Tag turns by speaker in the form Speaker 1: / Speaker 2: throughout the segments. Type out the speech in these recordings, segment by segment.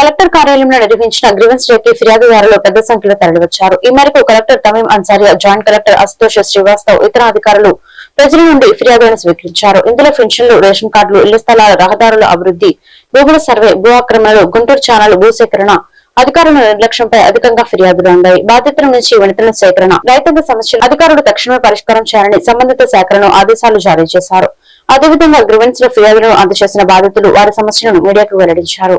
Speaker 1: Collector కార్యాలయంలో నిర్వహించిన grievance డేకి ఫిర్యాదుదారులు పెద్ద సంఖ్యలో తరలివచ్చారు. ఈ మేరకు collector Tameem Ansariya joint collector Ashutosh Srivastav ఇతర అధికారులు ప్రజల నుండి ఫిర్యాదులను స్వీకరించారు. ఇందులో పెన్షన్లు రేషన్ కార్డులు ఇళ్ళ స్థలాల రహదారుల అభివృద్ధి భూముల సర్వే భూ ఆక్రమణలు గుంటూరు ఛానల్ భూసేకరణ అధికారుల నిర్లక్ష్యంపై అధికంగా ఫిర్యాదులు అందాయి. బాధితుల నుంచి వినతుల సేకరణ రైతాంగ సమస్యలు అధికారులు తక్షణమే పరిష్కారం చేయాలని సంబంధిత శాఖలను ఆదేశాలు జారీ చేశారు. అదేవిధంగా గ్రివెన్స్లో ఫిర్యాదులను అందజేసిన బాధితులు వారి సమస్యలను మీడియాకు వెల్లడించారు.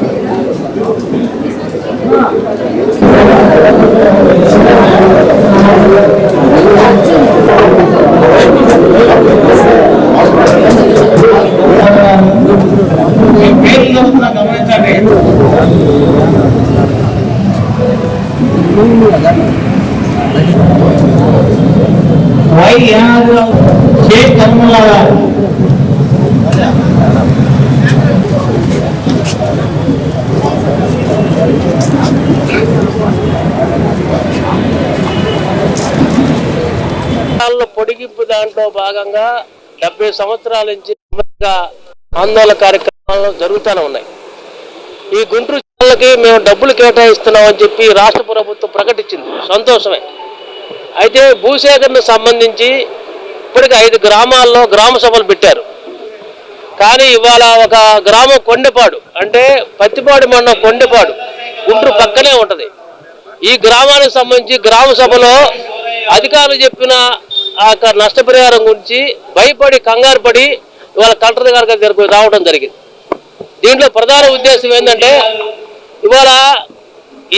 Speaker 2: పేర్లు గమనించండి. వై షేక్ గారు
Speaker 3: పొడిగింపు దాంట్లో భాగంగా డెబ్బై సంవత్సరాల నుంచి ఆందోళన కార్యక్రమం జరుగుతూనే ఉన్నాయి. ఈ గుంటూరు జిల్లాలకి మేము డబ్బులు కేటాయిస్తున్నామని చెప్పి రాష్ట్ర ప్రభుత్వం ప్రకటించింది. సంతోషమే. అయితే భూసేకరణకు సంబంధించి ఇప్పటికి ఐదు గ్రామాల్లో గ్రామ సభలు పెట్టారు. కానీ ఇవాళ ఒక గ్రామం కొండపాడు అంటే పత్తిపాడు మండలం కొండపాడు గుంటూరు పక్కనే ఉంటుంది. ఈ గ్రామానికి సంబంధించి గ్రామ సభలో అధికారులు చెప్పిన ఆ యొక్క నష్టపరిహారం గురించి భయపడి కంగారు పడి ఇవాళ కలెక్టర్ గారి దగ్గరకు రావడం జరిగింది. దీంట్లో ప్రధాన ఉద్దేశం ఏంటంటే ఇవాళ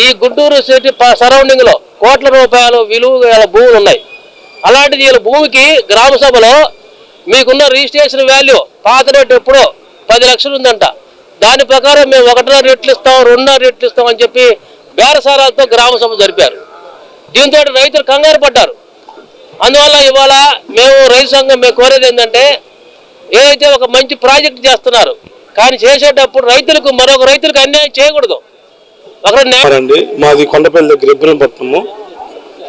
Speaker 3: ఈ గుంటూరు సిటీ సరౌండింగ్లో కోట్ల రూపాయలు విలువ గల భూములు ఉన్నాయి. అలాంటిది వీళ్ళ భూమికి గ్రామ సభలో మీకున్న రిజిస్ట్రేషన్ వాల్యూ పాత రేటు ఎప్పుడో పది లక్షలు ఉందంట. దాని ప్రకారం మేము ఒకటిన్నర రెట్లు ఇస్తాం రెండున్నర రెట్లు ఇస్తాం అని చెప్పి బేరసారాలతో గ్రామ సభ జరిపారు. దీంతో రైతులు కంగారు పడ్డారు. అందువల్ల ఇవాళ మేము రైతు సంఘం మేము కోరేది ఏంటంటే ఏదైతే ఒక మంచి ప్రాజెక్ట్ చేస్తున్నారు కానీ చేసేటప్పుడు రైతులకు మరొక రైతులకు అన్యాయం చేయకూడదు. ఒకరు
Speaker 4: అండి మాది కొండపల్లి దగ్గర ఇబ్రహీంపట్నము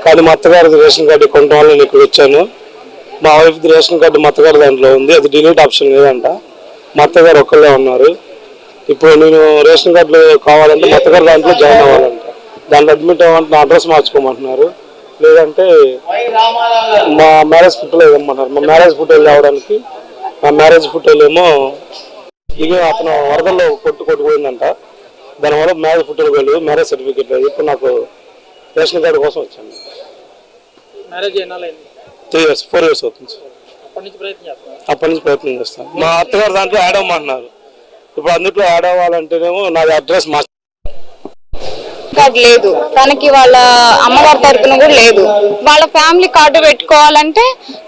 Speaker 4: కానీ మా అత్తగారిది రేషన్ కార్డు కొనడం వల్ల నేను ఇక్కడ వచ్చాను. మా వైఫ్ది రేషన్ కార్డు మా అత్తగారి దాంట్లో ఉంది. అది డిలీట్ ఆప్షన్ లేదంట. మా అత్తగారు ఒక్కళ్ళే ఉన్నారు. ఇప్పుడు నేను రేషన్ కార్డులు కావాలంటే మా అత్తగారి దాంట్లో జాయిన్ అవ్వాలంట. దాంట్లో అడ్మిట్ అవ్వాలంటే నా అడ్రస్ మార్చుకోమంటున్నారు. లేదంటే మా మ్యారేజ్ ఫోటోలు ఇవ్వమంటారు మా మ్యారేజ్ ఫోటోలు రావడానికి మా మ్యారేజ్ ఫోటోలు ఏమో ఇవి అతను వరదల్లో కొట్టు కొట్టుకుపోయిందంట. దానివల్ల మ్యారేజ్ ఫోటోలు వెళ్ళదు మ్యారేజ్ సర్టిఫికేట్ లేదు ఇప్పుడు నాకు రేషన్ కార్డు కోసం వచ్చాను.
Speaker 5: Marriage
Speaker 4: three years four years అవుతుంది.
Speaker 5: అప్పటి నుంచి ప్రయత్నం
Speaker 4: చేస్తాను. మా అత్తగారు దాంట్లో యాడ్ అవ్వమంటున్నారు ఇప్పుడు అందుట్లో యాడ్ అవ్వాలంటేనేమో నాది అడ్రస్ మార్చు
Speaker 6: కార్డు లేదు. తనకి వాళ్ళ అమ్మవారి తరపున కూడా లేదు. వాళ్ళ ఫ్యామిలీ కార్డు పెట్టుకోవాలంటే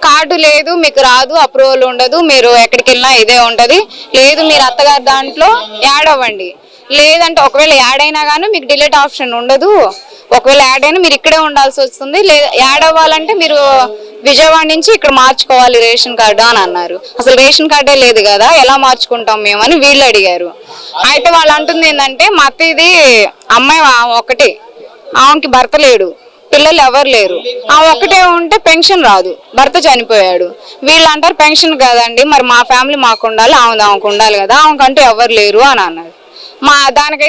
Speaker 6: కార్డు లేదు మీకు రాదు అప్రూవల్ ఉండదు మీరు ఎక్కడికి వెళ్ళినా ఇదే ఉంటుంది. లేదు మీరు అత్తగారి దాంట్లో యాడ్ అవ్వండి. లేదంటే ఒకవేళ యాడ్ అయినా కానీ మీకు డిలీట్ ఆప్షన్ ఉండదు. ఒకవేళ యాడ్ అయినా మీరు ఇక్కడే ఉండాల్సి వస్తుంది. లేదా యాడ్ అవ్వాలంటే మీరు విజయవాడ నుంచి ఇక్కడ మార్చుకోవాలి రేషన్ కార్డు అని అన్నారు. అసలు రేషన్ కార్డే లేదు కదా ఎలా మార్చుకుంటాం మేము అని వీళ్ళు అడిగారు. అయితే వాళ్ళు అంటుంది ఏంటంటే మా అత్త ఇది అమ్మాయి ఒకటి. ఆమెకి భర్త లేడు. పిల్లలు ఎవరు లేరు. ఆ ఒక్కటే ఉంటే పెన్షన్ రాదు. భర్త చనిపోయాడు. వీళ్ళు అంటారు పెన్షన్ కదండి. మరి మా ఫ్యామిలీ మాకు ఉండాలి ఆమె ఆమెకు ఉండాలి కదా. ఆమెకంటూ ఎవరు లేరు అని అన్నారు. మా దానికైతే